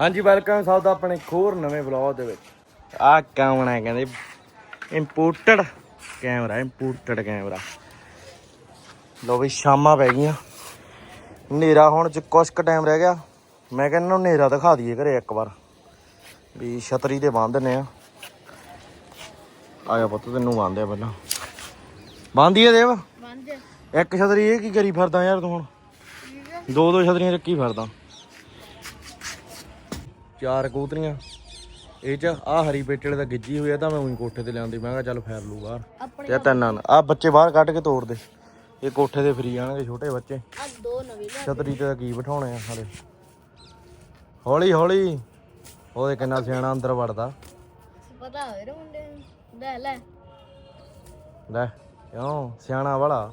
ਹਾਂਜੀ ਵੈਲਕਮ ਸਭ ਦਾ ਆਪਣੇ ਹੋਰ ਨਵੇਂ ਵਲੌਗ ਦੇ ਵਿੱਚ। ਕੌਣ ਹੈ ਕਹਿੰਦੇ ਇੰਪੋਰਟਡ ਕੈਮਰਾ ਇੰਪੋਰਟਡ ਕੈਮਰਾ ਲੋ ਵੀ ਸ਼ਾਮਾਂ ਪੈ ਗਈਆਂ। ਹਨੇਰਾ ਹੁਣ ਚ ਕੁਛ ਕੁ ਟਾਈਮ ਰਹਿ ਗਿਆ। ਮੈਂ ਕਹਿੰਦਾ ਨੂੰ ਹਨੇਰਾ ਦਿਖਾ ਦਈਏ ਘਰੇ ਇੱਕ ਵਾਰ। ਵੀ ਛਤਰੀ ਤੇ ਬੰਨ ਦਿੰਨੇ ਆ ਆਇਆ ਪੁੱਤ ਤੈਨੂੰ ਬੰਨਦੇ ਆ ਪਹਿਲਾਂ। ਬੰਨਦੀਏ ਦੇਵ? ਬੰਦ ਇੱਕ ਛਤਰੀ ਇਹ ਕੀ ਕਰੀ ਫਿਰਦਾ ਯਾਰ ਤੂੰ ਹੁਣ? ਦੋ ਦੋ ਛਤਰੀਆਂ ਚੱਕੀ ਫਿਰਦਾ। ਚਾਰ ਕਬੂਤਰੀਆਂ। ਇਹ ਚ ਆ ਹਰੀ ਪੇਟੇ ਦਾ ਗਿੱਜੀ ਹੋਈ ਆ ਤਾਂ ਮੈਂ ਉਹੀ ਕੋਠੇ ਤੇ ਲਿਆਂਦੀ ਮੈਂ ਕਿਹਾ ਚੱਲ ਫੇਰ ਲੂ ਬਾਹਰ। ਤੇ ਤਿੰਨਾਂ ਆ ਬੱਚੇ ਬਾਹਰ ਕੱਢ ਕੇ ਤੋੜ ਦੇ। ਇਹ ਕੋਠੇ ਤੇ ਫਰੀ ਜਾਣਗੇ ਛੋਟੇ ਬੱਚੇ। ਆ ਦੋ ਨਵੇਂ ਛਤਰੀ ਤੇ ਕੀ ਬਿਠਾਉਣੇ ਆ ਸਾਰੇ ਹੌਲੀ ਹੌਲੀ। ਉਹਦੇ ਕਿੰਨਾ ਸਿਆਣਾ ਅੰਦਰ ਵੜਦਾ। ਪਤਾ ਹੋਵੇ ਰੇ ਮੁੰਡੇ ਨੂੰ। ਲੈ ਲੈ। ਲੈ ਕਿਉਂ? ਸਿਆਣਾ ਵਾਲਾ।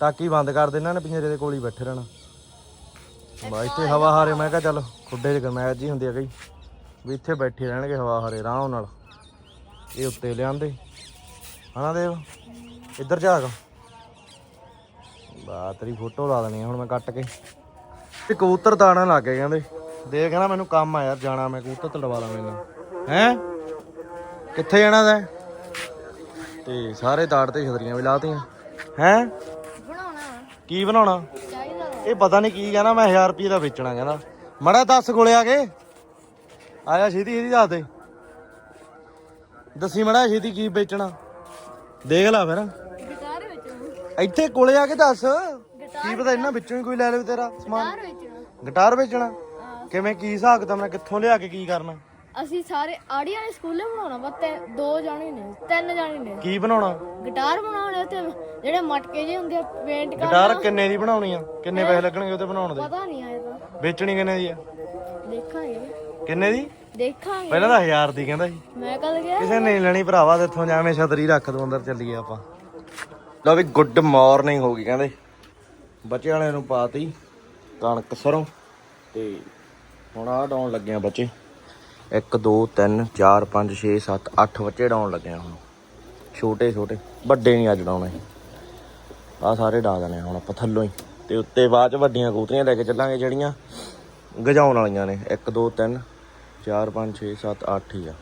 ਟਾਕੀ ਬੰਦ ਕਰ ਦੇਣਾ ਨੇ ਪਿੰਜਰੇ ਦੇ ਕੋਲ ਹੀ ਬੈਠੇ ਰਹਿਣਾ। ਬਾ ਇੱਥੇ ਹਵਾ ਹਾਰੇ ਮੈਂ ਕਿਹਾ ਚੱਲ ਖੁੱਡੇ 'ਚ ਗਰਮੈਸ਼ ਜੀ ਹੁੰਦੀ ਆ ਗਈ ਵੀ ਇੱਥੇ ਬੈਠੇ ਰਹਿਣਗੇ ਹਵਾ ਹਾਰੇ ਆਰਾਮ ਨਾਲ। ਇਹ ਉੱਤੇ ਲਿਆਂਦੇ। ਹਨਾ ਦੇਵ? ਇੱਧਰ ਝਾਕ। ਬਾ ਤੇਰੀ ਫੋਟੋ ਲਾ ਦੇਣੀ ਆ ਹੁਣ ਮੈਂ ਕੱਟ ਕੇ। ਤੇ ਕਬੂਤਰ ਦਾਣਾ ਲੱਗ ਗਏ ਕਹਿੰਦੇ। ਦੇਖ ਕਹਿੰਦਾ ਮੈਨੂੰ ਕੰਮ ਆ ਯਾਰ ਜਾਣਾ ਮੈਂ ਕਬੂਤਰ ਤੜਵਾ ਲਾ ਮੈਨੂੰ ਹੈ? ਕਿੱਥੇ ਜਾਣਾ ਤੈਂ? ਤੇ ਸਾਰੇ ਦਾੜ ਤੇ ਛਤਰੀਆਂ ਵੀ ਲਾਤੀਆਂ। ਹੈ? ਬਣਾਉਣਾ। ਕੀ ਬਣਾਉਣਾ। ਇਹ ਪਤਾ ਨਹੀਂ ਕੀ ਕਹਿੰਦਾ ਮੈਂ 1000 ਰੁਪਏ ਦਾ ਵੇਚਣਾ ਕਹਿੰਦਾ। ਮੜਾ 10 ਕੋਲੇ ਆ ਆਇਆ ਛੇਤੀ ਛੇਤੀ ਦੱਸ ਦੇ। ਦੱਸੀ ਮੜਾ ਛੇਤੀ ਕੀ ਵੇਚਣਾ। ਦੇਖ ਲੈ ਫਿਰ। ਗਿਟਾਰ ਵੇਚਣਾ। ਇੱਥੇ ਕੋਲੇ ਆ ਕੇ ਦੱਸ। ਕੀ ਪਤਾ ਇਹਨਾਂ ਵਿੱਚੋਂ ਹੀ ਕੋਈ ਲੈ ਲਵੇ ਤੇਰਾ ਸਮਾਨ। ਗਿਟਾਰ ਵੇਚਣਾ। ਗਿਟਾਰ ਵੇਚਣਾ। ਹਾਂ। ਕਿਵੇਂ ਕੀ ਹਿਸਾਬ ਕਿਤਾਬ ਮੈਂ ਕਿੱਥੋਂ ਲਿਆ ਕੇ ਕੀ ਕਰਨਾ। ਅਸੀਂ ਸਾਰੇ ਆੜੀਆਂ ਨੇ ਸਕੂਲੇ ਬਣਾਉਣਾ ਵਾ ਤੇ ਦੋ ਜਾਣੇ ਨੇ ਤਿੰਨ ਜਾਣੇ ਨੇ। ਕੀ ਬਣਾਉਣਾ? ਗਿਟਾਰ ਬਣਾਉਣੇ ਤੇ ਜਿਹੜੇ ਮਟਕੇ ਜੇ ਹੁੰਦੇ ਆ ਪੇਂਟ ਕਰ ਗਿਟਾਰ ਕਿੰਨੇ ਦੀ ਬਣਾਉਣੀ ਆ? ਕਿੰਨੇ ਪੈਸੇ ਲੱਗਣਗੇ ਉਹਤੇ ਬਣਾਉਣ ਦੇ? ਪਤਾ ਨਹੀਂ ਆਇਆ ਤਾਂ। ਵੇਚਣੀ ਕਿੰਨੇ ਦੀ ਆ? ਦੇਖਾਂਗੇ। ਕਿੰਨੇ ਦੀ? ਦੇਖਾਂਗੇ। ਪਹਿਲਾਂ ਤਾਂ 1000 ਦੀ ਕਹਿੰਦਾ ਸੀ। ਮੈਂ ਕੱਲ ਗਿਆ ਕਿਸੇ ਨੇ ਨੀ ਲੈਣੀ ਭਰਾਵਾ ਤੇ ਇੱਥੋਂ ਜਾਵੇਂ ਛਤਰੀ ਰੱਖ ਦੋ ਅੰਦਰ ਚੱਲੀਏ ਆਪਾਂ। ਲਓ ਵੀ ਗੁੱਡ ਮਾਰਨਿੰਗ ਹੋ ਗਈ ਕਹਿੰਦੇ। ਬੱਚੇ ਵਾਲਿਆਂ ਨੂੰ ਪਾਤੀ ਕਣਕ ਸਰੋਂ ਤੇ ਹੁਣ ਆ ਡਾਉਣ ਲੱਗੇ ਆ ਬੱਚੇ। 1 2 3 4 5 6 7 8 ਬੱਚੇ ਡਾਉਣ ਲੱਗੇ ਆ ਹੁਣ। ਛੋਟੇ ਛੋਟੇ। ਵੱਡੇ ਨਹੀਂ ਅੱਜ ਡਾਉਣੇ। ਆ ਸਾਰੇ ਡਾ ਦੇਣੇ ਆ ਹੁਣ ਆਪਾਂ ਥੱਲੋਂ ਹੀ। ਤੇ ਉੱਤੇ ਬਾਅਦ ਚ ਵੱਡੀਆਂ ਕੂਤਰੀਆਂ ਲੈ ਕੇ ਚੱਲਾਂਗੇ ਜਿਹੜੀਆਂ ਗਜਾਉਣ ਵਾਲੀਆਂ ਨੇ। 1 2 3 4 5 6 7 8 ਹੀ ਆ।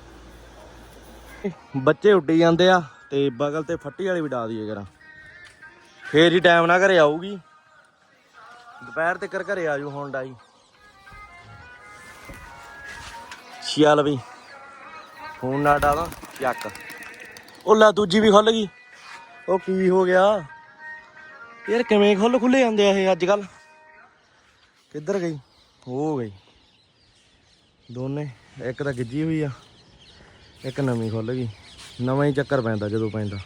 ਬੱਚੇ ਉੱਡੀ ਜਾਂਦੇ ਆ ਤੇ ਬਗਲ ਤੇ ਫੱਟੀ ਵਾਲੀ ਵੀ ਡਾ ਦਈਏ ਕਰਾਂ ਫੇਰ ਹੀ ਟਾਈਮ ਨਾ ਘਰੇ ਆਊਗੀ। ਦੁਪਹਿਰ ਤੱਕ ਘਰੇ ਆਜੂ ਜੂ ਹੁਣ ਡਾਈ। ਚੱਲ ਵੀ ਫੋਨ ਨਾ ਡਾਲਾ ਚੱਕ। ਉਹ ਲੈ ਦੂਜੀ ਵੀ ਖੁੱਲ ਗਈ। ਉਹ ਕੀ ਹੋ ਗਿਆ? ਯਾਰ ਕਿਵੇਂ ਖੁੱਲ ਖੁੱਲੇ ਜਾਂਦੇ ਆ ਇਹ ਅੱਜ ਕੱਲ ਕਿੱਧਰ ਗਈ? ਹੋ ਗਈ। ਦੋਨੇ ਇੱਕ ਤਾਂ ਗਿੱਜੀ ਹੋਈ ਆ ਇੱਕ ਨਵੀਂ ਖੁੱਲ ਗਈ। ਨਵਾਂ ਹੀ ਚੱਕਰ ਪੈਂਦਾ ਜਦੋਂ ਪੈਂਦਾ।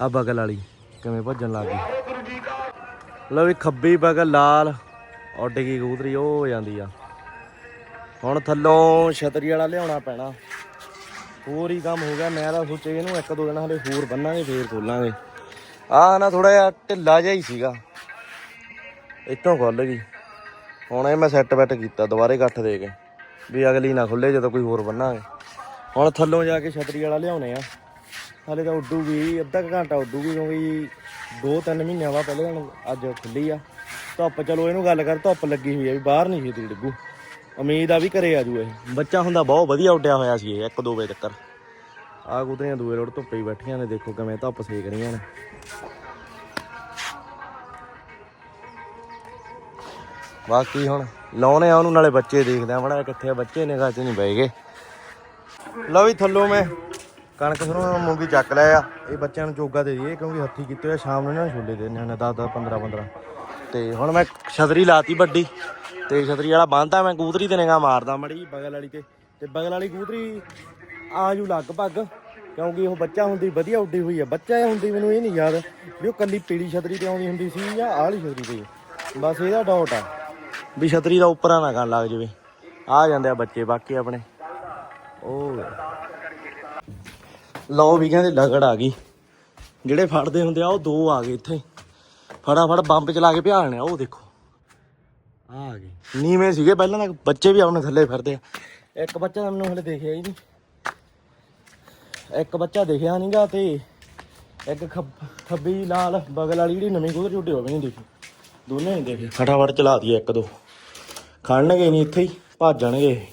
ਆ ਬਗਲ ਵਾਲੀ ਕਿਵੇਂ ਭੱਜਣ ਲੱਗ ਗਈ। ਲਓ ਵੀ ਖੱਬੀ ਬਗਲ ਲਾਲ ਉੱਡ ਗਈ ਕਬੂਤਰੀ ਉਹ ਹੋ ਜਾਂਦੀ ਆ। ਹੁਣ ਥੱਲੋਂ ਛਤਰੀ ਵਾਲਾ ਲਿਆਉਣਾ ਪੈਣਾ। ਹੋਰ ਹੀ ਕੰਮ ਹੋ ਗਿਆ। ਮੈਂ ਤਾਂ ਸੋਚਿਆ ਇਹਨੂੰ ਇੱਕ ਦੋ ਦਿਨ ਹਲੇ ਹੋਰ ਬੰਨਾਂਗੇ, ਫੇਰ ਖੋਲਾਂਗੇ। ਆਹ ਨਾ ਥੋੜਾ ਜਿਹਾ ਢਿੱਲਾ ਜਿਹਾ ਹੀ ਸੀਗਾ। ਇੱਥੋਂ ਖੁੱਲ ਗਈ। ਹੁਣ ਇਹ ਮੈਂ ਸੈੱਟ ਬੈਟ ਕੀਤਾ ਦੁਬਾਰੇ ਇਕੱਠ ਦੇ ਕੇ, ਵੀ ਅਗਲੀ ਨਾ ਖੁੱਲੇ ਜਦੋਂ ਕੋਈ ਹੋਰ ਬੰਨਾਂਗੇ। ਹੁਣ ਥੱਲੋਂ ਜਾ ਕੇ ਛਤਰੀ ਵਾਲਾ ਲਿਆਉਣੇ ਆ। ਹਾਲੇ ਤਾਂ ਉੱਡੂਗੀ, ਅੱਧਾ ਕੁ ਘੰਟਾ ਉੱਡੂਗੀ, ਕਿਉਂਕਿ 2-3 ਮਹੀਨਿਆਂ ਬਾਅਦ ਪਹਿਲੇ ਹੁਣ ਅੱਜ ਖੁੱਲੀ ਆ। ਧੁੱਪ, ਚਲੋ ਇਹਨੂੰ ਗੱਲ ਕਰ, ਧੁੱਪ ਲੱਗੀ ਹੋਈ ਆ ਵੀ ਬਾਹਰ ਨਹੀਂ ਛੇਤੀ ਡਿੱਗੂ ਉਮੀਦ ਆ ਵੀ ਘਰੇ ਆ ਜੂ ਇਹ ਬੱਚਾ ਹੁੰਦਾ ਬਹੁਤ ਵਧੀਆ ਉੱਡਿਆ ਹੋਇਆ ਸੀ ਇਹ 1-2 ਵਜੇ ਤੱਕ ਆ ਕੁਦਰੀਆਂ ਦੂਏ ਰੋਡ ਧੁੱਪੇ ਹੀ ਬੈਠੀਆਂ ਨੇ ਦੇਖੋ ਕਿਵੇਂ ਧੁੱਪ ਸੇਕ ਰਹੀਆਂ ਨੇ। ਬਾਕੀ ਹੁਣ ਲਾਉਣੇ ਆ ਉਹਨੂੰ ਨਾਲੇ ਬੱਚੇ ਦੇਖਦੇ ਆ। ਬੜਾ ਕਿੱਥੇ ਆ ਬੱਚੇ ਨਿਗਾਹ ਚ ਨਹੀਂ ਬਹਿ ਗਏ। ਲਓ ਵੀ ਥੱਲੋਂ ਮੈਂ ਕਣਕ ਸਰੋਂ ਮੂੰਗੀ ਚੱਕ ਲਿਆ ਆ। ਇਹ ਬੱਚਿਆਂ ਨੂੰ ਚੋਗਾ ਦੇ ਦਈਏ ਕਿਉਂਕਿ ਹੱਥੀ ਕੀਤੇ ਹੋਏ ਸ਼ਾਮ ਨੂੰ ਨੂੰ ਛੋਲੇ ਦੇਣੇ ਨੇ 10 10 15 15 ਤੇ ਹੁਣ ਮੈਂ ਛਤਰੀ ਲਾਤੀ ਵੱਡੀ। ਤੇ ਛਤਰੀ ਵਾਲਾ ਬੰਨਤਾ ਮੈਂ ਕੂਤਰੀ ਤੇ ਨਿਗਾਹ ਮਾਰਦਾ ਮੜੀ ਬਗਲ ਵਾਲੀ ਤੇ। ਤੇ ਬਗਲ ਵਾਲੀ ਕੂਤਰੀ ਆ ਜੂ ਲਗਭਗ, ਕਿਉਂਕਿ ਉਹ ਬੱਚਾ ਹੁੰਦੀ ਵਧੀਆ ਉੱਡੀ ਹੋਈ ਆ। ਬੱਚਾ ਹੁੰਦੀ ਮੈਨੂੰ ਇਹ ਨਹੀਂ ਯਾਦ ਵੀ ਉਹ ਕੱਲੀ ਪੀਲੀ ਛਤਰੀ ਤੇ ਆਉਂਦੀ ਹੁੰਦੀ ਸੀ ਜਾਂ ਆਹ ਵਾਲੀ ਛਤਰੀ ਤੇ। ਬਸ ਇਹਦਾ ਡਾਊਟ ਆ। ਵੀ ਛਤਰੀ ਦਾ ਉੱਪਰਾਂ ਨਾ ਕਰਨ ਲੱਗ ਜਵੇ। ਆ ਜਾਂਦੇ ਆ ਬੱਚੇ ਬਾਕੀ ਆਪਣੇ। ਉਹ ਲਓ ਵੀ ਕਹਿੰਦੇ ਲਗੜ ਆ ਗਈ। ਜਿਹੜੇ ਫੜਦੇ ਹੁੰਦੇ ਆ, ਉਹ ਦੋ ਆ ਗਏ ਇੱਥੇ। ਫਟਾਫਟ ਬੰਬ ਚਲਾ ਕੇ ਭਿਆਲਣੇ ਆ। ਉਹ ਦੇਖੋ। ਆ ਗਏ। ਨੀਵੇਂ ਸੀਗੇ, ਪਹਿਲਾਂ ਤਾਂ ਬੱਚੇ ਵੀ ਆਪਣੇ ਥੱਲੇ ਫਿਰਦੇ ਆ। ਇੱਕ ਬੱਚਾ ਤਾਂ ਮੈਨੂੰ ਹਲੇ ਦੇਖਿਆ ਹੀ ਨਹੀਂ। ਇੱਕ ਬੱਚਾ ਦੇਖਿਆ ਨਹੀਂਗਾ ਤੇ ਇੱਕ ਖੱਬੀ ਲਾਲ ਬਗਲ ਵਾਲੀ ਜਿਹੜੀ ਨਵੀਂ ਕੁਦਰ ਝੁੱਟੀ ਹੋਵੇ ਨਹੀਂ ਦੇਖੀ। ਦੋਨੇ ਹੀ ਦੇਖ। ਫਟਾਫਟ ਚਲਾ ਦਈਏ ਇੱਕ ਦੋ। ਖੜਨਗੇ ਨਹੀਂ ਇੱਥੇ ਹੀ ਭੱਜ ਜਾਣਗੇ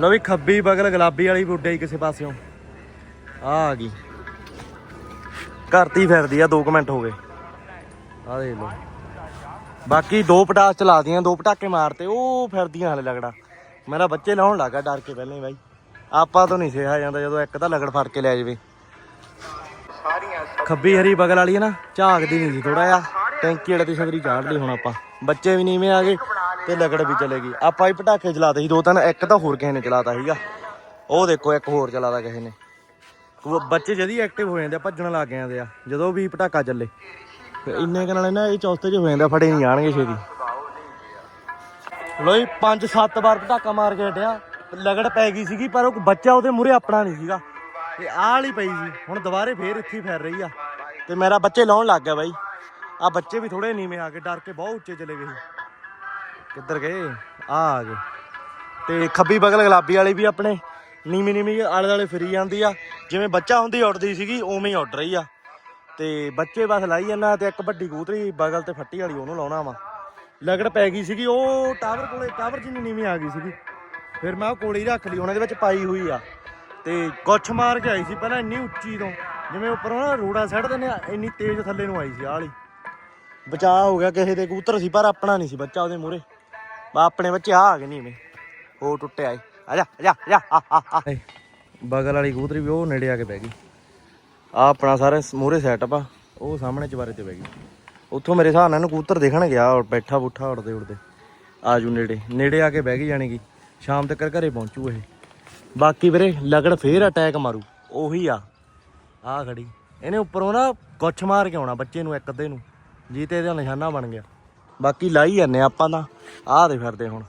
ਲੋ ਵੀ ਖੱਬੀ ਬਗਲ ਗੁਲਾਬੀ ਵਾਲੀ ਬੁੱਢੇ ਹੀ ਕਿਸੇ ਪਾਸਿਓਂ। ਆ ਆ ਗਈ ਘਰਤੀ ਫਿਰਦੀ ਆ 2 ਮਿੰਟ ਹੋ ਗਏ। ਆ ਦੇਖ ਲੋ ਬਾਕੀ ਦੋ ਪਟਾਸ ਚਲਾਦੀਆਂ ਦੋ ਪਟਾਕੇ ਮਾਰਤੇ ਉਹ ਫਿਰਦੀਆਂ ਹਲੇ ਲਗੜਾ। ਮੇਰਾ ਬੱਚੇ ਲਾਉਣ ਲੱਗਾ ਡਰ ਕੇ ਪਹਿਲਾਂ ਹੀ ਬਾਈ। ਆਪਾਂ ਤੋਂ ਨਹੀਂ ਸਿਹਾ ਜਾਂਦਾ ਜਦੋਂ ਇੱਕ ਤਾਂ ਲਗੜ ਫੜ ਕੇ ਲੈ ਜਾਵੇ। ਖੱਬੀ ਹਰੀ ਬਗਲ ਵਾਲੀ ਹੈ ਨਾ ਝਾਕਦੀ ਨਹੀਂ ਸੀ ਥੋੜਾ ਜਿਹਾ। ਟੈਂਕੀ ਵਾਲੇ ਤੇ ਛਤਰੀ ਚਾੜ ਲਈ ਹੁਣ ਆਪਾਂ। ਬੱਚੇ ਵੀ ਨੀਵੇਂ ਆ ਗਏ ਤੇ ਲਗੜ ਵੀ ਚਲੇ ਗਈ। ਆਪਾਂ ਹੀ ਪਟਾਕੇ ਚਲਾਤੇ ਸੀ ਦੋ ਤਿੰਨ ਇੱਕ ਤਾਂ ਹੋਰ ਕਿਸੇ ਨੇ ਚਲਾਤਾ ਸੀਗਾ। ਉਹ ਦੇਖੋ ਇੱਕ ਹੋਰ ਚਲਾਤਾ ਕਿਸੇ ਨੇ। ਬੱਚੇ ਜਦੀ ਐਕਟਿਵ ਹੋ ਜਾਂਦੇ ਆ ਭੱਜਣ ਲੱਗ ਜਾਂਦੇ ਆ ਜਦੋਂ ਵੀ ਪਟਾਕਾ ਚੱਲੇ। ਤੇ ਇੰਨੇ ਕੁ ਨਾਲ ਨਾ ਇਹ ਚੌਥੇ 'ਚ ਹੋ ਜਾਂਦਾ ਫੜੇ ਨਹੀਂ ਜਾਣਗੇ ਛੇਤੀ। ਲੋਈ ਪੰਜ ਸੱਤ ਵਾਰ ਪਟਾਕਾ ਮਾਰ ਕੇ ਹਟਿਆ। ਲਗੜ ਪੈ ਗਈ ਸੀਗੀ, ਪਰ ਉਹ ਬੱਚਾ ਉਹਦੇ ਮੂਰੇ ਆਪਣਾ ਨਹੀਂ ਸੀਗਾ। ਤੇ ਆਹ ਵਾਲੀ ਪਈ ਸੀ, ਹੁਣ ਦੁਬਾਰੇ ਫੇਰ ਇੱਥੇ ਹੀ ਫਿਰ ਰਹੀ ਆ। ਤੇ ਮੇਰਾ ਬੱਚੇ ਲਾਉਣ ਲੱਗ ਗਿਆ ਬਾਈ। ਆ ਬੱਚੇ ਵੀ ਥੋੜੇ ਨੀਵੇਂ ਆ ਕੇ ਡਰ ਕੇ ਬਹੁਤ ਉੱਚੇ ਚਲੇ ਗਏ ਸੀ। ਕਿੱਧਰ ਗਏ? ਆ ਆ ਗਏ। ਤੇ ਖੱਬੀ ਬਗਲ ਗੁਲਾਬੀ ਵਾਲੀ ਵੀ ਆਪਣੇ ਨੀਵੀਂ ਨੀਵੀਂ ਆਲੇ ਦੁਆਲੇ ਫਿਰੀ ਜਾਂਦੀ ਆ। ਜਿਵੇਂ ਬੱਚਾ ਹੁੰਦੀ ਉੱਡਦੀ ਸੀਗੀ, ਉਵੇਂ ਹੀ ਉੱਡ ਰਹੀ ਆ। ਤੇ ਬੱਚੇ ਬਸ ਲਾਈ ਜਾਂਦਾ ਤੇ ਇੱਕ ਵੱਡੀ ਕੂਤਰੀ ਬਗਲ ਤੇ ਫੱਟੀ ਵਾਲੀ ਉਹਨੂੰ ਲਾਉਣਾ ਵਾ। ਲਗੜ ਪੈ ਗਈ ਸੀਗੀ, ਉਹ ਟਾਵਰ ਕੋਲੇ, ਟਾਵਰ ਜਿੰਨੀ ਨੀਵੀਂ ਆ ਗਈ ਸੀਗੀ। ਫਿਰ ਮੈਂ ਉਹ ਕੋਲੇ ਹੀ ਰੱਖ ਲਈ ਹੁਣ ਇਹਦੇ ਵਿੱਚ ਪਾਈ ਹੋਈ ਆ। ਤੇ ਕੁੱਛ ਮਾਰ ਕੇ ਆਈ ਸੀ, ਪਹਿਲਾਂ ਇੰਨੀ ਉੱਚੀ ਤੋਂ, ਜਿਵੇਂ ਉੱਪਰੋਂ ਨਾ ਰੋੜਾ ਸੱਟ ਦਿੰਦੇ ਆ, ਇੰਨੀ ਤੇਜ਼ ਥੱਲੇ ਨੂੰ ਆਈ ਸੀ ਆਹ ਵਾਲੀ। ਬਚਾਅ ਹੋ ਗਿਆ ਕਿਸੇ ਦੇ ਕਬੂਤਰ ਸੀ, ਪਰ ਆਪਣਾ ਨਹੀਂ ਸੀ ਬੱਚਾ ਉਹਦੇ ਮੂਰੇ ਬਾ ਆਪਣੇ ਬੱਚੇ ਆ ਗਏ ਨਹੀਂ ਹੋ ਟੁੱਟਿਆ ਏ। ਆ ਜਾ ਆ ਜਾ ਆ ਜਾ ਬਗਲ ਵਾਲੀ ਕਬੂਤਰੀ ਵੀ ਉਹ ਨੇੜੇ ਆ ਕੇ ਬਹਿ ਗਈ। ਆ ਆਪਣਾ ਸਾਰੇ ਮੂਰੇ ਸੈਟਅਪ ਆ, ਉਹ ਸਾਹਮਣੇ ਚਵਾਰੇ ਤੇ ਬਹਿ ਗਈ। ਉੱਥੋਂ ਮੇਰੇ ਹਿਸਾਬ ਨਾਲ ਇਹਨੂੰ ਕਬੂਤਰ ਦਿਖਣ ਗਿਆ ਔਰ ਬੈਠਾ ਬੁੱਠਾ ਉੜਦੇ ਉੜਦੇ। ਆਜੂ ਨੇੜੇ ਨੇੜੇ ਆ ਕੇ ਬਹਿ ਗਈ ਜਾਣੀ ਜਾਣੇਗੀ ਸ਼ਾਮ ਤੱਕ ਘਰੇ ਪਹੁੰਚੂ ਇਹ। ਬਾਕੀ ਵੀਰੇ, ਲਗੜ ਫੇਰ ਅਟੈਕ ਮਾਰੂ, ਉਹੀ ਆ। ਆ ਖੜੀ। ਇਹਨੇ ਉੱਪਰੋਂ ਨਾ ਕੁੱਛ ਮਾਰ ਕੇ ਆਉਣਾ ਬੱਚੇ ਨੂੰ ਇੱਕ ਅੱਧੇ ਨੂੰ ਜੀ ਤੇ ਇਹਦਾ ਨਿਸ਼ਾਨਾ ਬਣ ਗਿਆ। ਬਾਕੀ ਲਾਈ ਜਾਂਦੇ ਆਪਾਂ ਤਾਂ, ਆਹ ਦੇ ਫਿਰਦੇ ਹੁਣ।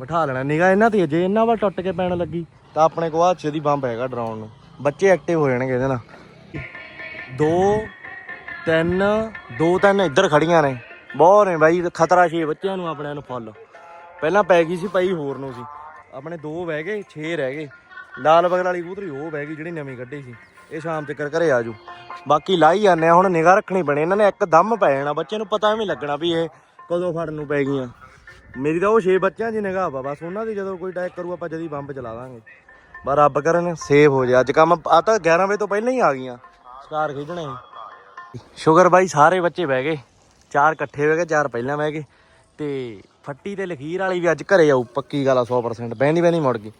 ਬਿਠਾ ਲੈਣਾ ਨਿਗਾ ਇਹਨਾਂ ਤੇ ਜੇ ਇਹਨਾਂ ਵੱਲ ਟੁੱਟ ਕੇ ਪੈਣ ਲੱਗੀ, ਤਾਂ ਆਪਣੇ ਕੋਲ ਹੱਥ ਦੀ ਬੰਬ ਹੈਗਾ ਡਰਾਉਣ ਨੂੰ। ਬੱਚੇ ਐਕਟਿਵ ਹੋ ਜਾਣਗੇ ਇਹਦੇ ਨਾਲ। ਦੋ, ਤਿੰਨ ਦੋ, ਤਿੰਨ ਇੱਧਰ ਖੜੀਆਂ ਨੇ। ਬਹੁਤ ਨੇ ਬਾਈ ਖਤਰਾ ਛੇ ਬੱਚਿਆਂ ਨੂੰ ਆਪਣਿਆਂ ਨੂੰ ਫੁੱਲ। ਪਹਿਲਾਂ ਪੈ ਗਈ ਸੀ ਪਈ ਹੋਰ ਨੂੰ ਸੀ। ਆਪਣੇ ਦੋ ਬਹਿ ਗਏ 6 ਰਹਿ ਗਏ। ਲਾਲ ਬਗਲ ਵਾਲੀ ਕਬੂਤਰੀ ਉਹ ਬਹਿ ਗਈ ਜਿਹੜੀ ਨਵੀਂ ਕੱਢੀ ਸੀ। ਇਹ ਸ਼ਾਮ ਤੱਕ ਘਰੇ ਆਜੂ ਬਾਕੀ ਲਾਈ ਜਾਂਦੇ ਆ, ਹੁਣ ਨਿਗਾਹ ਰੱਖਣੀ ਪੈਣੀ। ਇਹਨਾਂ ਨੇ ਇੱਕ ਦਮ ਪੈ ਜਾਣਾ। ਬੱਚੇ ਨੂੰ ਪਤਾ ਵੀ ਨਹੀਂ ਲੱਗਣਾ ਵੀ ਇਹ ਕਦੋਂ ਫੜਨ ਨੂੰ ਪੈ ਗਈਆਂ। ਮੇਰੀ ਤਾਂ ਉਹ 6 ਬੱਚਿਆਂ ਦੀ ਨਿਗਾਹ ਵਾ। ਬਸ ਉਹਨਾਂ ਦੀ ਜਦੋਂ ਕੋਈ ਅਟੈਕ ਕਰੂ, ਆਪਾਂ ਜਦੀ ਬੰਬ ਚਲਾ ਦਾਂਗੇ। ਪਰ ਰੱਬ ਕਰਨ ਸੇਫ ਹੋ ਜਾ ਅੱਜ ਕੰਮ ਆ ਤਾਂ 11 ਵਜੇ ਤੋਂ ਪਹਿਲਾਂ ਹੀ ਆ ਗਈਆਂ। ਸਟਾਰ ਖੇਡਣੇ। ਸ਼ੁਗਰ ਬਾਈ ਸਾਰੇ ਬੱਚੇ ਬਹਿ ਗਏ। ਚਾਰ ਇਕੱਠੇ ਬਹਿ ਗਏ ਚਾਰ ਪਹਿਲਾਂ ਬਹਿ ਗਏ। ਤੇ ਫੱਟੀ ਤੇ ਲਖੀਰ ਵਾਲੀ ਵੀ ਅੱਜ ਘਰੇ ਆਊ ਪੱਕੀ ਗੱਲ ਆ 100% ਬਹਿੰਦੀ ਬਹਿੰਦੀ ਮੁੜ ਗਈ।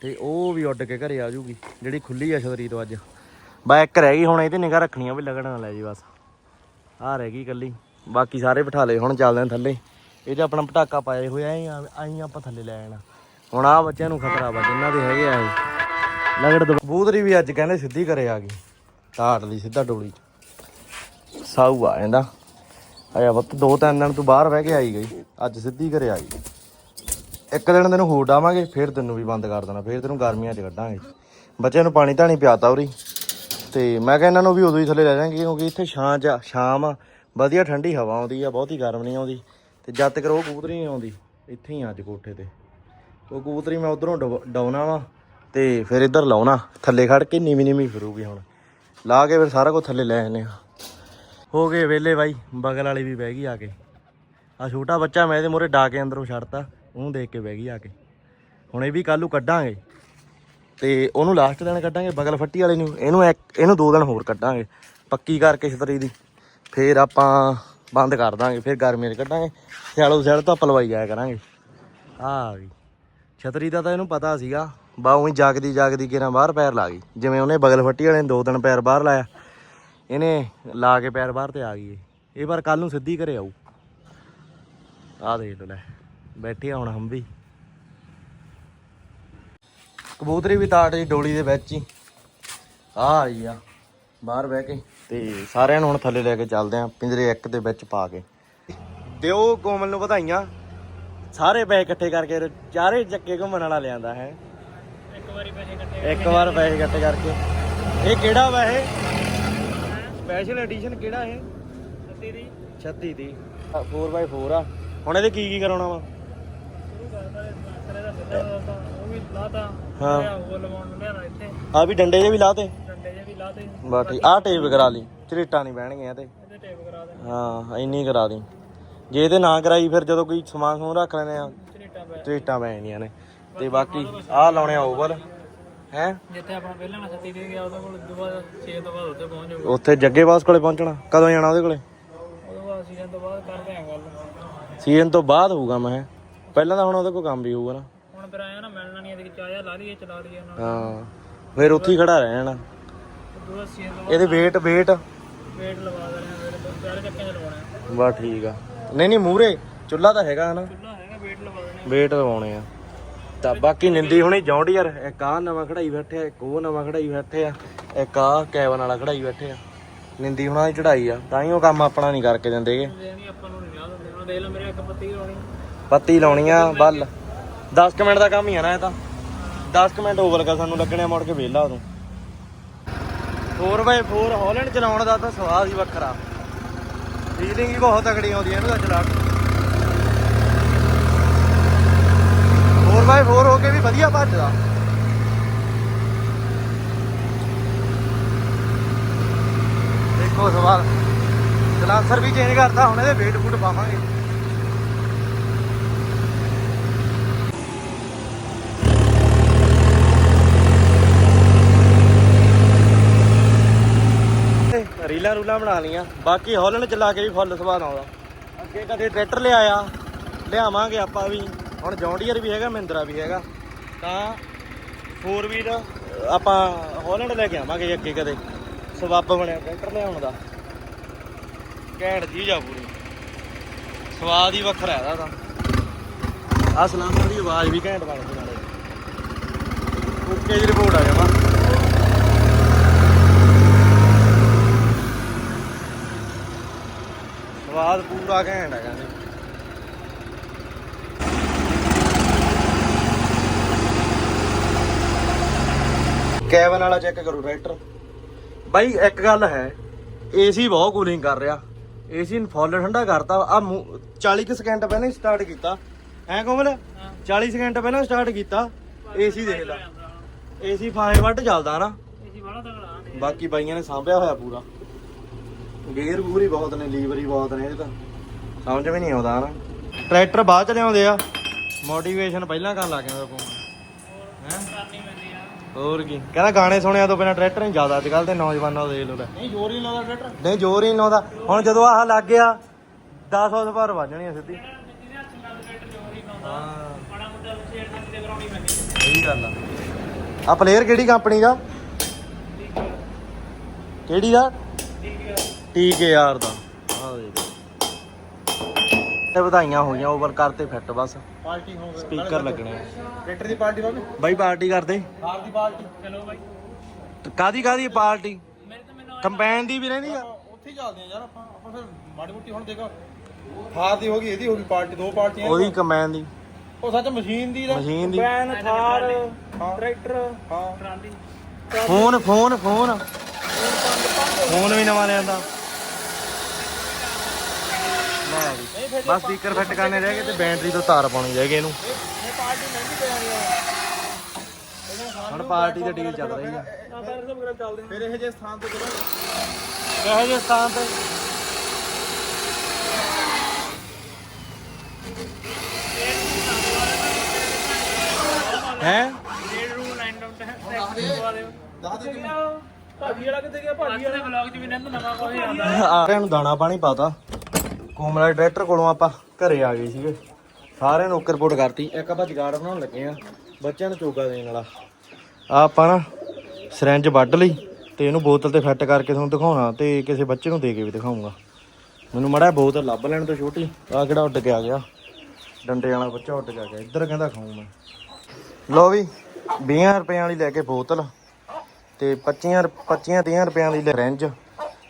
ਤੇ ਉਹ ਵੀ ਉੱਡ ਕੇ ਘਰੇ ਆ ਜੂਗੀ ਜਿਹੜੀ ਖੁੱਲੀ ਆ ਛਤਰੀ ਤੋਂ ਅੱਜ। ਬਾ ਇੱਕ ਰਹਿ ਗਈ ਹੁਣ ਇਹ ਤੇ ਨਿਗਾਹ ਰੱਖਣੀ ਆ ਵੀ ਲੱਗਣਾ ਨਾ ਲੈ ਜੀ ਬਸ। ਆਹ ਰਹਿ ਗਈ ਇਕੱਲੀ। ਬਾਕੀ ਸਾਰੇ ਬਿਠਾ ਲਏ ਹੁਣ ਚੱਲਦੇ ਆਂ ਥੱਲੇ। ਇਹ 'ਚ ਆਪਣਾ ਪਟਾਕਾ ਪਾਏ ਹੋਇਆ ਐ ਆਈ ਆਪਾਂ ਥੱਲੇ ਲੈ ਜਾਣਾ। ਹੁਣ ਆ ਬੱਚਿਆਂ ਨੂੰ ਖਤਰਾ ਵਾ, ਜਿਨ੍ਹਾਂ ਦੇ ਹੈਗੇ ਆ ਇਹ। ਲਗੜ ਦੇ ਵੀ ਅੱਜ ਕਹਿੰਦੇ ਸਿੱਧੀ ਘਰੇ ਆ ਗਈ। ਟਾਟ ਲਈ ਸਿੱਧਾ ਡੋਲੀ 'ਚ। ਸਾਊ ਆ ਜਾਂਦਾ। ਆਇਆ ਵੱਤ ਦੋ ਤਿੰਨ ਦਿਨ ਤੂੰ ਬਾਹਰ ਬਹਿ ਕੇ ਆਈ ਗਈ। ਅੱਜ ਸਿੱਧੀ ਘਰੇ ਆਈ ਗਈ। ਇੱਕ ਦਿਨ ਤੈਨੂੰ ਹੋਰ ਡਾਵਾਂਗੇ, ਫਿਰ ਤੈਨੂੰ ਵੀ ਬੰਦ ਕਰ ਦੇਣਾ। ਫਿਰ ਤੈਨੂੰ ਗਰਮੀਆਂ 'ਚ ਕੱਢਾਂਗੇ। ਬੱਚਿਆਂ ਨੂੰ ਪਾਣੀ ਧਾਣੀ ਪਿਆਤਾ ਉਰੀ। ਤੇ ਮੈਂ ਕਿਹਾ ਇਹਨਾਂ ਨੂੰ ਵੀ ਉਦੋਂ ਹੀ ਥੱਲੇ ਲੈ ਜਾਾਂਗੇ, ਕਿਉਂਕਿ ਇੱਥੇ ਛਾਂ 'ਚ ਸ਼ਾਮ ਆ। ਵਧੀਆ ਠੰਡੀ ਹਵਾ ਆਉਂਦੀ ਆ, ਬਹੁਤੀ ਗਰਮ ਨਹੀਂ ਆਉਂਦੀ। ਤੇ ਜਦ ਤੱਕ ਉਹ ਕਬੂਤਰੀ ਨਹੀਂ ਆਉਂਦੀ, ਇੱਥੇ ਹੀ ਆ ਅੱਜ ਕੋਠੇ ਤੇ। ਉਹ ਕਬੂਤਰੀ ਮੈਂ ਉਧਰੋਂ ਡਾਉਣਾ ਵਾ ਤੇ ਫਿਰ ਇੱਧਰ ਲਾਉਣਾ। ਥੱਲੇ ਖੜ ਕੇ ਨੀਵੀਂ ਨੀਵੀਂ ਫਿਰੂਗੀ ਹੁਣ। ਲਾ ਕੇ ਫਿਰ ਸਾਰਾ ਕੁਝ ਥੱਲੇ ਲੈ ਆਨੇ ਆ ਹੋ ਗਏ ਵੇਲੇ ਬਾਈ, ਬਗਲ ਵਾਲੀ ਵੀ ਬਹਿ ਗਈ ਆ ਕੇ। ਆ ਛੋਟਾ ਬੱਚਾ ਮੈਂ ਇਹਦੇ ਮੂਹਰੇ ਡਾ ਕੇ ਅੰਦਰੋਂ ਛੱਡਤਾ, ਉਹਨੂੰ ਦੇਖ ਕੇ ਬਹਿ ਗਈ ਆ ਕੇ। ਹੁਣ ਇਹ ਵੀ ਕੱਲੂ ਕੱਢਾਂਗੇ। ਤੇ ਉਹਨੂੰ ਲਾਸਟ ਦਿਨ ਕੱਢਾਂਗੇ ਬਗਲ ਫੱਟੀ ਵਾਲੇ ਨੂੰ। ਇਹਨੂੰ ਇੱਕ, ਇਹਨੂੰ ਦੋ ਦਿਨ ਹੋਰ ਕੱਢਾਂਗੇ, ਪੱਕੀ ਕਰਕੇ ਛਤਰੀ ਦੀ। ਫੇਰ ਆਪਾਂ ਬੰਦ ਕਰ ਦਾਂਗੇ, ਫੇਰ ਗਰਮੀਆਂ 'ਚ ਕੱਢਾਂਗੇ। ਸਿਆਲੋ ਸਿਆਲ ਤਾਂ ਪਲਵਾਈ ਜਾਇਆ ਕਰਾਂਗੇ। ਆ ਆ ਗਈ। ਛਤਰੀ ਦਾ ਤਾਂ ਇਹਨੂੰ ਪਤਾ ਸੀਗਾ। ਬਾ, ਉਹੀ ਜਾਗਦੀ ਜਾਗਦੀ ਕਿਰਾਂ ਬਾਹਰ ਪੈਰ ਲਾ ਗਈ। ਜਿਵੇਂ ਉਹਨੇ ਬਗਲ ਫੱਟੀ ਵਾਲੇ ਨੇ ਦੋ ਦਿਨ ਪੈਰ ਬਾਹਰ ਲਾਇਆ। ਇਹਨੇ ਲਾ ਕੇ ਪੈਰ ਬਾਹਰ ਤੇ ਆ ਗਈ ਇਹ। ਵਾਰ ਕੱਲ ਨੂੰ ਸਿੱਧੀ ਘਰੇ ਆਊ। ਆ ਦੇਖ ਲੈ, ਬੈਠੀ ਹੁਣ ਹਮ ਵੀ ਕਬੂਤਰੀ ਵੀ ਤਾਟ ਦੀ ਡੋਲੀ ਦੇ ਵਿੱਚ ਹੀ। ਆ ਆਈ ਆ, ਬਾਹਰ ਬਹਿ ਕੇ। ਤੇ ਸਾਰਿਆਂ ਨੂੰ ਹੁਣ ਥੱਲੇ ਲੈ ਕੇ ਚੱਲਦੇ ਆ, ਪਿੰਜਰੇ ਇੱਕ ਦੇ ਵਿੱਚ ਪਾ ਕੇ। ਦਿਓ ਕੋਮਲ ਨੂੰ ਵਧਾਈਆਂ। ਸਾਰੇ ਪੈਸੇ ਇਕੱਠੇ ਕਰਕੇ ਚਾਰੇ ਚੱਕੇ ਘੁੰਮਣ ਵਾਲਾ ਲਿਆਂਦਾ ਹੈ। ਇੱਕ ਵਾਰੀ ਪੈਸੇ ਕੱਟੇ ਇੱਕ ਵਾਰ ਪੈਸੇ ਇਕੱਠੇ ਕਰਕੇ। ਇਹ ਕਿਹੜਾ ਵਾ ਇਹ? ਸਪੈਸ਼ਲ ਐਡੀਸ਼ਨ ਕਿਹੜਾ ਇਹ? ਸੱਤੀ ਦੀ। 36 ਦੀ 4x4 ਆ। ਹੁਣ ਇਹਦੇ ਕੀ ਕੀ ਕਰਾਉਣਾ ਵਾ? ਹਾਂ। ਆ ਵੀ ਡੰਡੇ ਜੇ ਵੀ ਲਾਤੇ। ਡੰਡੇ ਜੇ ਵੀ ਲਾ ਬਾ ਠੀਕ। ਆ ਟੇਪ ਕਰਾ ਲਈ। ਝਰੀਟਾਂ ਨਹੀਂ ਬਹਿਣਗੀਆਂ ਤੇ। ਹਾਂ, ਇੰਨੀ ਕਰਾ ਦੀ। ਜੇ ਇਹਦੇ ਨਾ ਕਰਾਈ ਫਿਰ ਜਦੋਂ ਕੋਈ ਸਮਾਨ ਸਮੂਨ ਰੱਖ ਲੈਨੇ ਆ ਝਰੀਟਾਂ ਪੈ ਜਾਂਦੀਆਂ ਨੇ। ਤੇ ਬਾਕੀ ਆਹ ਲਾਉਣੇ ਆ ਓਵਰ ਹੈ? ਜਿੱਥੇ ਆਪਣਾ ਪਹਿਲਾਂ ਨਾ ਛੱਤੀ ਦੇ ਗਿਆ ਉਹਦੇ ਕੋਲ ਦੁਬਾਰਾ 6 ਤੋਂ ਬਾਅਦ ਉੱਥੇ ਪਹੁੰਚ ਜਾਊਗਾ। ਉੱਥੇ ਜੱਗੇ ਬਾਸ ਕੋਲੇ ਪਹੁੰਚਣਾ? ਕਦੋਂ ਜਾਣਾ ਉਹਦੇ ਕੋਲੇ? ਉਹਦੇ ਬਾਅਦ ਸੀਜ਼ਨ ਤੋਂ ਬਾਅਦ ਕਰਦੇ ਆਂ ਗੱਲ। ਸੀਜ਼ਨ ਤੋਂ ਬਾਅਦ ਹੋਊਗਾ ਮੈਂ। ਪਹਿਲਾਂ ਤਾਂ ਹੁਣ ਉਹਦੇ ਕੋਲ ਕੰਮ ਵੀ ਹੋਊਗਾ ਨਾ। ਹੁਣ ਫਿਰ ਆਇਆ ਨਾ ਮਿਲਣਾ ਨਹੀਂ ਇਹਦੇ ਚਾਹਿਆ ਲਾ ਲਈਏ ਚਲਾ ਲਈਏ ਨਾਲ ਹਾਂ। ਫਿਰ ਉੱਥੇ ਹੀ ਖੜਾ ਰਹਿ ਜਾਣਾ ਇਹਦੇ ਵੇਟ ਵੇਟ ਵੇਟ ਲਵਾ ਫਿਰ ਦੋ ਚਾਰ ਚੱਕਿਆਂ ਚ ਲਵਾਉਣਾ। ਬਾ ਠੀਕ ਆ। ਨਹੀਂ ਨਹੀਂ ਮੂਰੇ ਚੁੱਲਾ ਤਾਂ ਹੈਗਾ ਹਨਾ। ਚੁੱਲਾ ਹੈਗਾ ਵੇਟ ਲਵਾ ਦੇਣਾ ਵੇਟ ਲਵਾਉਣੇ ਆ। ਤਾਂ ਬਾਕੀ ਨਿੰਦੀ ਹੁਣੀ ਜੌਂਡੀਅਰ ਇੱਕ ਆ ਨਵਾਂ ਖੜਾਈ ਬੈਠੇ ਆ ਇੱਕ ਉਹ ਨਵਾਂ ਖੜਾਈ ਬੈਠੇ ਆ ਇੱਕ ਆ ਕੈਬਨ ਵਾਲਾ ਖੜਾਈ ਬੈਠੇ ਆ। ਨਿੰਦੀ ਹੁਣਾਂ ਦੀ ਚੜਾਈ ਆ ਤਾਂ ਹੀ ਉਹ ਕੰਮ ਆਪਣਾ ਨਹੀਂ ਕਰਕੇ ਦਿੰਦੇਗੇ ਪੱਤੀ ਲਾਉਣੀ। ਆ ਬੱਲ 10 ਮਿੰਟ ਦਾ ਕੰਮ ਹੀ ਆ ਨਾ ਇਹ ਤਾਂ। 10 ਮਿੰਟ ਓਵਰ ਕਰ ਸਾਨੂੰ ਲੱਗਣੇ ਮੁੜ ਕੇ ਵਿਹਲਾ ਉਦੋਂ। 4x4 ਹਾਲੈਂਡ ਚਲਾਉਣ ਦਾ ਤਾਂ ਸਵਾਦ ਹੀ ਵੱਖਰਾ। ਫੀਲਿੰਗ ਹੀ ਬਹੁਤ ਤਕੜੀ ਆਉਂਦੀ ਹੈ ਇਹਨੂੰ ਤਾਂ ਚਲਾ ਕੇ 4x4 ਹੋ ਕੇ ਵੀ ਵਧੀਆ ਭੱਜਦਾ। ਦੇਖੋ ਸਵਾਲ। ਸਲਾਂਸਰ ਵੀ ਚੇਂਜ ਕਰਤਾ, ਹੁਣ ਇਹਦੇ ਵੇਟ ਫੂਟ ਪਾਵਾਂਗੇ। ਰੀਲਾਂ ਰੂਲਾਂ ਬਣਾ ਲਈਆਂ। ਬਾਕੀ ਹਾਲੈਂਡ ਚਲਾ ਕੇ ਵੀ ਫੁੱਲ ਸਵਾਦ ਆਉਂਦਾ ਅੱਗੇ ਕਦੇ ਟਰੈਕਟਰ ਲਿਆਇਆ। ਲਿਆਵਾਂਗੇ ਆਪਾਂ ਵੀ। ਹੁਣ ਜੌਂਡੀਅਰ ਵੀ ਹੈਗਾ, ਮਹਿੰਦਰਾ ਵੀ ਹੈਗਾ। ਤਾਂ ਫੋਰ ਵੀਲ ਆਪਾਂ ਹਾਲੈਂਡ ਲੈ ਕੇ ਆਵਾਂਗੇ ਅੱਗੇ ਕਦੇ। ਸਬੱਬ ਬਣਿਆ ਟਰੈਕਟਰ ਲਿਆਉਣ ਦਾ। ਘੈਂਟ ਚੀਜ਼ ਆ ਪੂਰੀ। ਸਵਾਦ ਹੀ ਵੱਖਰਾ ਇਹਦਾ ਤਾਂ। ਆ ਸਲਾਮਰ ਦੀ ਆਵਾਜ਼ ਵੀ ਘੈਂਟ ਬਣਦੀ ਨਾਲੇ। ਓਕੇ ਜੀ ਰਿਪੋਰਟ ਆ ਜਾਵਾ। ਸਵਾਦ ਪੂਰਾ ਘੈਂਟ ਹੈ ਕਹਿੰਦੇ। ਕੈਬਨ ਵਾਲਾ ਚੈੱਕ ਕਰੋ ਟਰੈਕਟਰ ਬਾਈ ਇੱਕ ਗੱਲ ਹੈ ਏਸੀ ਬਹੁਤ ਕੂਲਿੰਗ ਕਰ ਰਿਹਾ। ਏਸੀ ਫੁੱਲ ਠੰਡਾ ਕਰਤਾ। ਆ 40 ਕੁ ਸਕਿੰਟ ਪਹਿਲਾਂ ਹੀ ਸਟਾਰਟ ਕੀਤਾ। ਐ ਕੋਮਲ? 40 ਸਕਿੰਟ ਪਹਿਲਾਂ ਸਟਾਰਟ ਕੀਤਾ। ਏਸੀ ਦੇਖ ਲੈ। ਏਸੀ 5 ਵਾਟ ਚੱਲਦਾ ਨਾ। ਨੇ ਬਾਕੀ ਬਾਈਆਂ ਨੇ ਸਾਂਭਿਆ ਹੋਇਆ ਪੂਰਾ। ਗੇਅਰ ਗੂਰ ਹੀ ਬਹੁਤ ਨੇ ਲੀਵਰ ਹੀ ਬਹੁਤ ਨੇ ਇਹ ਤਾਂ। ਸਮਝ ਵੀ ਨਹੀਂ ਆਉਂਦਾ ਨਾ। ਟਰੈਕਟਰ ਬਾਅਦ ਚ ਲਿਆਉਂਦੇ ਆ। ਮੋਟੀਵੇਸ਼ਨ ਪਹਿਲਾਂ ਕਰਨ ਲੱਗ ਜਾਂਦਾ ਕੋਲ। ਹੋਰ ਕੀ? ਕਹਿੰਦਾ ਗਾਣੇ ਸੁਣਿਆ ਤੋਂ ਬਿਨਾ ਟਰੈਕਟਰ ਨਹੀਂ ਜ਼ਿਆਦਾ ਅੱਜ ਕੱਲ ਦੇ ਨੌਜਵਾਨਾਂ ਦਾ ਦੇਖ ਲੋ। ਨਹੀਂ ਜ਼ੋਰ ਹੀ ਲਾਉਂਦਾ ਟਰੈਕਟਰ। ਨਹੀਂ ਜ਼ੋਰ ਹੀ ਲਾਉਂਦਾ। ਹੁਣ ਜਦੋਂ ਆਹ ਲੱਗ ਗਿਆ 10 ਹਾਊਸ ਪਾਵਰ ਵੱਜਣੀ ਆ ਸਿੱਧੀ। ਸਹੀ ਗੱਲ ਆ। ਪਲੇਅਰ ਕਿਹੜੀ ਕੰਪਨੀ ਦਾ? ਕਿਹੜੀ ਦਾ? ਟੀਕੇ ਯਾਰ ਦਾ। ਆ ਦੇਖ ਇਹ ਵਧਾਈਆਂ ਹੋਈਆਂ ਓਵਰ ਕਰਤੇ ਫਿੱਟ ਬਸ। ਪਾਰਟੀ ਹੋ ਗਈ ਸਪੀਕਰ ਲੱਗਣੇ ਆ। ਟਰੈਕਟਰ ਦੀ ਪਾਰਟੀ ਬਾਬੇ ਬਾਈ ਪਾਰਟੀ ਕਰਦੇ। ਹਾਰ ਦੀ ਪਾਰਟੀ। ਚਲੋ ਬਾਈ। ਕਾਦੀ ਕਾਦੀ ਪਾਰਟੀ? ਤਾਂ ਕੰਬਾਈਨ ਦੀ ਵੀ ਰਹਿੰਦੀ ਆ। ਉੱਥੇ ਹੀ ਚੱਲਦੇ ਆ ਯਾਰ ਆਪਾਂ ਆਪਾਂ ਫਿਰ ਮਾੜੀ ਮੋਟੀ ਹੁਣ ਦੇਖੋ। ਥਾਰ ਦੀ ਹੋ ਗਈ ਇਹਦੀ ਹੋ ਗਈ ਪਾਰਟੀ ਦੋ ਪਾਰਟੀਆਂ। ਉਹਦੀ ਕੰਬਾਈਨ ਦੀ। ਉਹ ਸੱਚ ਮਸ਼ੀਨ ਦੀ ਦਾ ਮਸ਼ੀਨ ਦੀ। ਬੈਨ ਥਾਰ ਹਾਂ। ਟਰੈਕਟਰ ਹਾਂ। Trolley. Phone phone phone. Phone ਵੀ ਨਵਾਂ ਲਿਆਂਦਾ। ਬਸ ਸਪੀਕਰ ਫਿੱਟ ਕਰਨੇ ਰਹਿ ਗਏ ਤੇ ਬੈਟਰੀ ਤੋਂ ਤਾਰ ਪਾਉਣੀ ਰਹਿ ਗਈ ਇਹਨੂੰ। ਇਹ ਆ ਹੁਣ ਪਾਰਟੀ ਦੀ ਡੀਲ ਚੱਲ ਰਹੀ ਆ। ਆ ਫਿਰ ਇਹ ਜੇ ਸਥਾਨ ਤੇ ਚਲੋ। ਕਿਹੋ ਜਿਹੇ ਸਥਾਨ ਤੇ। ਹੈ? ਰੇਡ ਰੂ ਲਾਈਨ ਦੱਸ ਦੇ ਕਿੰਨੇ ਭਾਜੀ ਵਾਲਾ ਕਿੱਥੇ ਗਿਆ? ਭਾਜੀ ਵਾਲੇ। ਵਲੌਗ 'ਚ ਵੀ ਨੰਦ ਨਵਾਂ ਕੋਈ ਆਉਂਦਾ ਸਾਰਿਆਂ ਨੂੰ ਦਾਣਾ ਪਾਣੀ ਪਾਤਾ। ਕੋਮਲਾ ਡਾਇਰੈਕਟਰ ਕੋਲੋਂ ਆਪਾਂ ਘਰੇ ਆ ਗਏ ਸੀਗੇ। ਸਾਰਿਆਂ ਨੂੰ ਓਕੇ ਰਿਪੋਰਟ ਕਰਤੀ। ਇੱਕ ਆਪਾਂ ਜਗਾੜ ਬਣਾਉਣ ਲੱਗੇ ਆ, ਬੱਚਿਆਂ ਨੂੰ ਚੋਗਾ ਦੇਣ ਵਾਲਾ। ਆ ਆਪਾਂ ਨਾ ਸਿਰੰਜ ਵੱਢ ਲਈ ਤੇ ਇਹਨੂੰ ਬੋਤਲ ਤੇ ਫਿੱਟ ਕਰਕੇ ਤੁਹਾਨੂੰ ਦਿਖਾਉਣਾ ਤੇ ਕਿਸੇ ਬੱਚੇ ਨੂੰ ਦੇ ਕੇ ਵੀ ਦਿਖਾਉਂਗਾ ਮੈਨੂੰ ਮੜਾ ਬੋਤਲ ਲੱਭ ਲੈਣ ਤੋਂ ਛੋਟੀ ਆ ਕਿਹੜਾ ਉੱਡ ਕੇ ਆ ਗਿਆ। ਡੰਡੇ ਵਾਲਾ ਬੱਚਾ ਉੱਡ ਕੇ ਆ ਗਿਆ, ਇੱਧਰ ਕਹਿੰਦਾ ਖਾਊਂ ਮੈਂ। ਲੋ ਵੀ 20 ਰੁਪਏ ਵਾਲੀ ਲੈ ਕੇ ਬੋਤਲ ਤੇ 25 25 30 ਰੁਪਿਆਂ ਦੀ ਸਿਰੰਜ।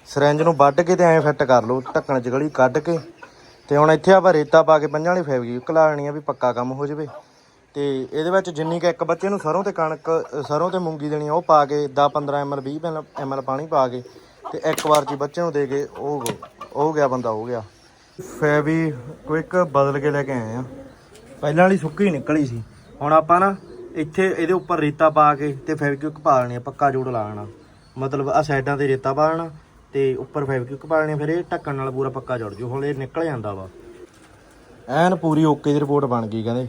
ਸਿਰੰਜ ਨੂੰ ਵੱਢ ਕੇ ਤੇ ਐਂ ਫਿੱਟ ਕਰ ਲਓ, ਢੱਕਣ ਚ ਗਲੀ ਕੱਢ ਕੇ। ਤੇ ਹੁਣ ਇੱਥੇ ਆਪਾਂ ਰੇਤਾ ਪਾ ਕੇ ਪੰਜਾਂ ਵਾਲੀ ਫੈਬਰਿਕ ਲੈਣੀ ਆ ਵੀ ਪੱਕਾ ਕੰਮ ਹੋ ਜਾਵੇ। ਤੇ ਇਹਦੇ ਵਿੱਚ ਜਿੰਨੀ ਕ ਇੱਕ ਬੱਚੇ ਨੂੰ ਸਰੋਂ ਤੇ ਕਣਕ, ਸਰੋਂ ਤੇ ਮੂੰਗੀ ਦੇਣੀ ਉਹ ਪਾ ਕੇ 10 15 ml 20 ml ਪਾਣੀ ਪਾ ਕੇ ਤੇ ਇੱਕ ਵਾਰ ਜੀ ਬੱਚੇ ਨੂੰ ਦੇ ਕੇ ਉਹ ਹੋ ਗਿਆ ਬੰਦਾ ਹੋ ਗਿਆ। ਫੈਬੀ ਕੁਇਕ ਬਦਲ ਕੇ ਲੈ ਕੇ ਆਏ ਆ। ਪਹਿਲਾਂ ਵਾਲੀ ਸੁੱਕੀ ਨਿਕਲੀ ਸੀ। ਹੁਣ ਆਪਾਂ ਨਾ ਇੱਥੇ ਇਹਦੇ ਉੱਪਰ ਰੇਤਾ ਪਾ ਕੇ ਤੇ ਫੈਬਿਕ ਪਾ ਲੈਣੀ ਪੱਕਾ ਜੋੜ ਲਾ ਲੈਣਾ। ਮਤਲਬ ਆ ਸਾਈਡਾਂ ਤੇ ਰੇਤਾ ਪਾ ਲੈਣਾ। ਤੇ ਉੱਪਰ ਫੈਬਰਿਕ ਪਾਲਣੇ ਫਿਰ ਇਹ ਢੱਕਣ ਨਾਲ ਪੂਰਾ ਪੱਕਾ ਜੁੜ ਜੂ, ਹੁਣ ਇਹ ਨਿਕਲ ਜਾਂਦਾ ਵਾ। ਐਨ ਪੂਰੀ ਓਕੇ ਦੀ ਰਿਪੋਰਟ ਬਣ ਗਈ ਕਹਿੰਦੇ।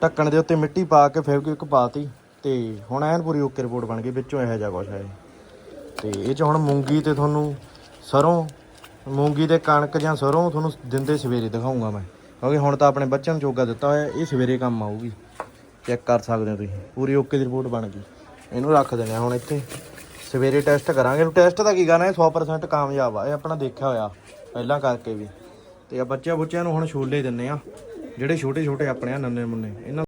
ਢੱਕਣ ਦੇ ਉੱਤੇ ਮਿੱਟੀ ਪਾ ਕੇ ਫੈਬਰਿਕ ਪਾਤੀ, ਤੇ ਹੁਣ ਐਨ ਪੂਰੀ ਓਕੇ ਰਿਪੋਰਟ ਬਣ ਗਈ, ਵਿੱਚੋਂ ਇਹੋ ਜਿਹਾ ਕੁਛ ਹੈ ਤੇ ਇਹ ਚ ਹੁਣ ਮੂੰਗੀ ਤੇ ਤੁਹਾਨੂੰ ਸਰੋਂ, ਮੂੰਗੀ ਤੇ ਕਣਕ ਜਾਂ ਸਰੋਂ ਤੁਹਾਨੂੰ ਦਿੰਦੇ ਸਵੇਰੇ ਦਿਖਾਉਂਗਾ ਮੈਂ। ਕਿਉਂਕਿ ਹੁਣ ਤਾਂ ਆਪਣੇ ਬੱਚਿਆਂ ਨੂੰ ਚੋਗਾ ਦਿੱਤਾ ਹੋਇਆ, ਇਹ ਸਵੇਰੇ ਕੰਮ ਆਊਗੀ। ਚੈੱਕ ਕਰ ਸਕਦੇ ਹੋ ਤੁਸੀਂ, ਪੂਰੀ ਓਕੇ ਦੀ ਰਿਪੋਰਟ ਬਣ ਗਈ। ਇਹਨੂੰ ਰੱਖ ਦੇਣਾ ਹੁਣ ਇੱਥੇ। ਸਵੇਰੇ ਟੈਸਟ ਕਰਾਂਗੇ। ਟੈਸਟ ਦਾ ਕੀ ਕਰਨਾ ਇਹ 100% ਕਾਮਯਾਬ ਆ। ਇਹ ਆਪਣਾ ਦੇਖਿਆ ਹੋਇਆ। ਪਹਿਲਾਂ ਕਰਕੇ ਵੀ। ਤੇ ਆ ਬੱਚਿਆਂ ਬੁੱਚਿਆਂ ਨੂੰ ਹੁਣ ਛੋਲੇ ਦਿੰਨੇ ਆ। ਜਿਹੜੇ ਛੋਟੇ ਛੋਟੇ ਆਪਣੇ ਆ ਨੰਨੇ ਮੁੰਨੇ ਇਹਨਾਂ